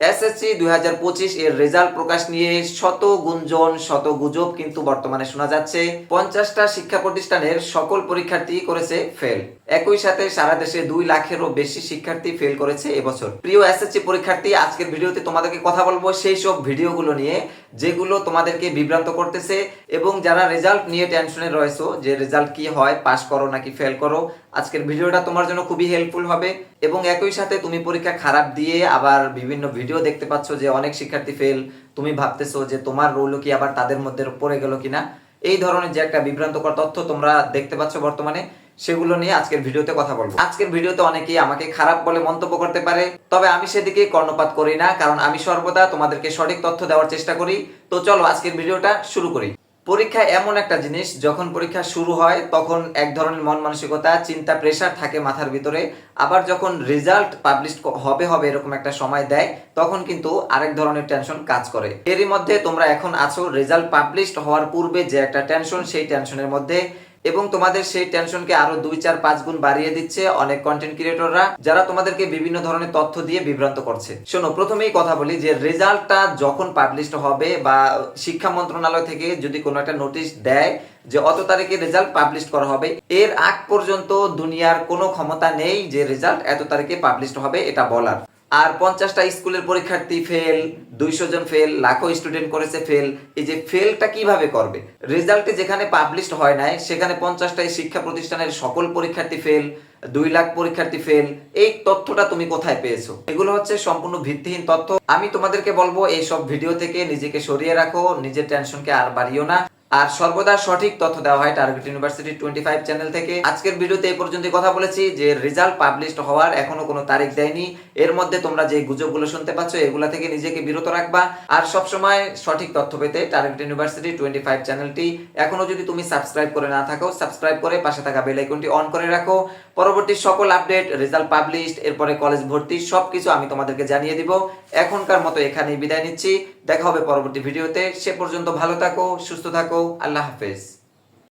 SSC দুই হাজার পঁচিশ এর রেজাল্ট প্রকাশ নিয়ে শত গুঞ্জন শত গুজব কিন্তু বর্তমানে শোনা যাচ্ছে। পঞ্চাশটা শিক্ষা প্রতিষ্ঠানের সকল পরীক্ষার্থী করেছে ফেল একই সাথে সারা দেশে দুই লাখেরও বেশি শিক্ষার্থী ফেল করেছে এবছর। প্রিয় এসএসসি পরীক্ষার্থী, আজকের ভিডিওতে তোমাদেরকে কথা বলব সেই সব ভিডিওগুলো নিয়ে। যেগুলো তোমাদেরকে বিভ্রান্ত করতেছে এবং যারা রেজাল্ট নিয়ে টেনশনে রয়েছো, যে রেজাল্ট কি হয় পাস করো নাকি ফেল করো, আজকের ভিডিওটা তোমার জন্য খুবই হেল্পফুল হবে। এবং একই সাথে তুমি পরীক্ষা খারাপ দিয়ে আবার বিভিন্ন ভিডিও দেখতে পাচ্ছ যে অনেক শিক্ষার্থী ফেল তুমি ভাবতেছো যে তোমার রোল কি আবার তাদের মধ্যে পড়ে গেল কিনা? এই ধরনের যে একটা বিভ্রান্তকর তথ্য তোমরা দেখতে পাচ্ছ বর্তমানে। সেগুলো নিয়ে আজকের ভিডিওতে কথা বলব। আজকের ভিডিওতে অনেকেই আমাকে খারাপ বলে মন্তব্য করতে পারে, তবে আমি সেদিকে কর্ণপাত করি না, কারণ আমি সর্বদা তোমাদেরকে সঠিক তথ্য দেওয়ার চেষ্টা করি। তো চলো আজকের ভিডিওটা শুরু করি। পরীক্ষা এমন একটা জিনিস, যখন পরীক্ষা শুরু হয়, তখন এক ধরনের মন মানসিকতা, চিন্তা প্রেশার থাকে মাথার ভিতরে। আবার যখন রেজাল্ট পাবলিশ হবে হবে এরকম একটা সময় দেয়, তখন কিন্তু আরেক ধরনের টেনশন কাজ করে। এরই মধ্যে তোমরা এখন আছো রেজাল্ট পাবলিশড হওয়ার পূর্বে যে একটা টেনশন সেই টেনশনের মধ্যে এবং তোমাদের সেই টেনশনকে আরও দুই, চার, পাঁচ গুণ বাড়িয়ে দিচ্ছে অনেক কন্টেন্ট ক্রিয়েটররা যারা তোমাদেরকে বিভিন্ন ধরনের তথ্য দিয়ে বিভ্রান্ত করছে। শোনো, প্রথমেই কথা বলি যে রেজাল্টটা যখন পাবলিশড হবে বা শিক্ষা মন্ত্রণালয় থেকে যদি কোনো একটা নোটিশ দেয় যে অত তারিখে রেজাল্ট পাবলিশ করা হবে, এর আগ পর্যন্ত দুনিয়ার কোনো ক্ষমতা নেই যে রেজাল্ট এত তারিখে পাবলিশড হবে, এটা বলার। আর পঞ্চাশটা স্কুলের পরীক্ষার্থী ফেল দুইশো জন ফেল লাখো স্টুডেন্ট করেছে ফেল এই যে ফেলটা কীভাবে করবে? রেজাল্টে যেখানে পাবলিশড হয় নাই, সেখানে পঞ্চাশটা শিক্ষা প্রতিষ্ঠানের সকল পরীক্ষার্থী ফেল দুই লাখ পরীক্ষার্থী ফেল এই তথ্যটা তুমি কোথায় পেয়েছ? এগুলো হচ্ছে সম্পূর্ণ ভিত্তিহীন তথ্য। আমি তোমাদেরকে বলব এই সব ভিডিও থেকে নিজেকে সরিয়ে রাখো, নিজের টেনশনকে আর বাড়িও না। আর সর্বদা সঠিক তথ্য দেওয়া হয় target university twenty five channel থেকে। আজকের ভিডিওতে এই পর্যন্ত কথা বলেছি। যে রেজাল্ট পাবলিশড হওয়ার এখনও কোনো তারিখ দেয়নি, এর মধ্যে তোমরা যে গুজবগুলো শুনতে পাচ্ছ, এগুলা থেকে নিজেকে বিরত রাখবা। আর সবসময় সঠিক তথ্য পেতে টার্গেট ইউনিভার্সিটি টোয়েন্টি ফাইভ চ্যানেলটি এখনও যদি তুমি সাবস্ক্রাইব করে না থাকো সাবস্ক্রাইব করে পাশে থাকা বেল আইকনটি অন করে রাখো। পরবর্তী সকল আপডেট রেজাল্ট পাবলিশড এরপরে কলেজ ভর্তি, সবকিছু আমি তোমাদেরকে জানিয়ে দিব। এখনকার মতো এখানেই বিদায় নিচ্ছি। দেখা হবে পরবর্তী ভিডিওতে। সে পর্যন্ত ভালো থাকো, সুস্থ থাকো। আল্লাহ হাফেজ।